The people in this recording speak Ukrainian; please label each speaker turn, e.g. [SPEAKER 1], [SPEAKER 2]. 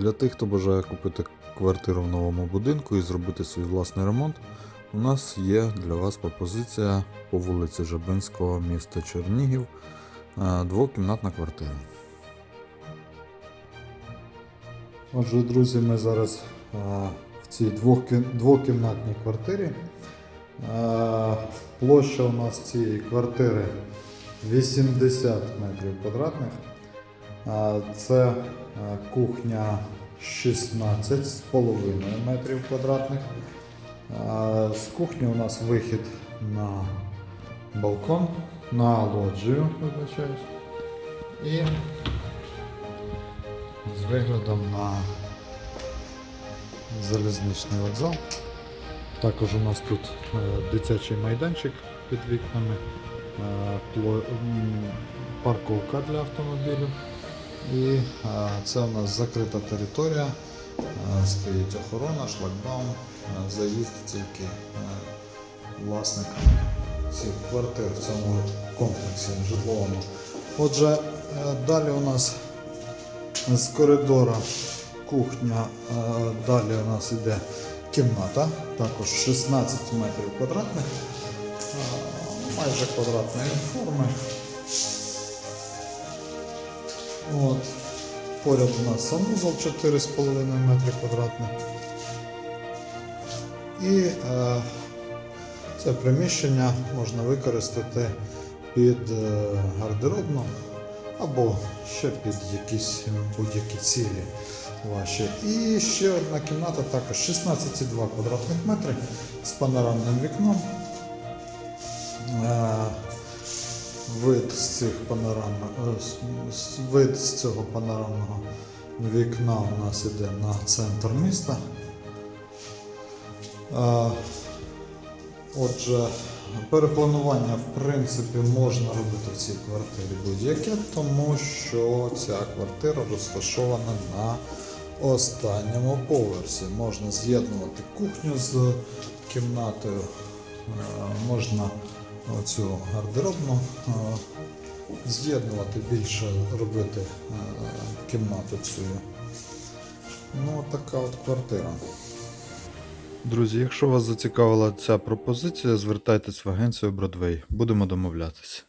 [SPEAKER 1] Для тих, хто бажає купити квартиру в новому будинку і зробити свій власний ремонт, у нас є для вас пропозиція по вулиці Жабинського, міста Чернігів, е, двокімнатна квартира. Отже, друзі, ми зараз е, в цій двокімнатній квартирі. Е, Площа у нас цієї квартири 80 метрів квадратних. Це е, кухня 16,5 метрів квадратних. З кухні у нас вихід на балкон, на лоджію, вибачаюсь. І з виглядом на залізничний вокзал. Також у нас тут е, дитячий майданчик під вікнами, е, парковка для автомобілів. І це у нас закрита територія, стоїть охорона, шлагбаум, заїзд тільки власникам цих квартир в цьому комплексі житловому. Отже, е, далі у нас з коридора кухня, далі у нас йде кімната, також 16 метрів квадратних, майже квадратної форми. От. Поряд у нас санузел 4,5 метри квадратних. І е, це приміщення можна використати під е, гардеробну або ще під якісь будь-які цілі ваші. І ще одна кімната також 16,2 квадратних метри з панорамним вікном. Е, Вид з цих панорам, е, вид з цього панорамного вікна у нас іде на центр міста. Е, Отже, перепланування в принципі можна робити в цій квартирі будь-яке, тому що ця квартира розташована на останньому поверсі. Можна з'єднувати кухню з кімнатою, можна оцю гардеробну е, з'єднувати більше, робити е, кімнату цю. Ну, така от квартира. Друзі, якщо вас зацікавила ця пропозиція, звертайтесь в агенцію Бродвей. Будемо домовлятися.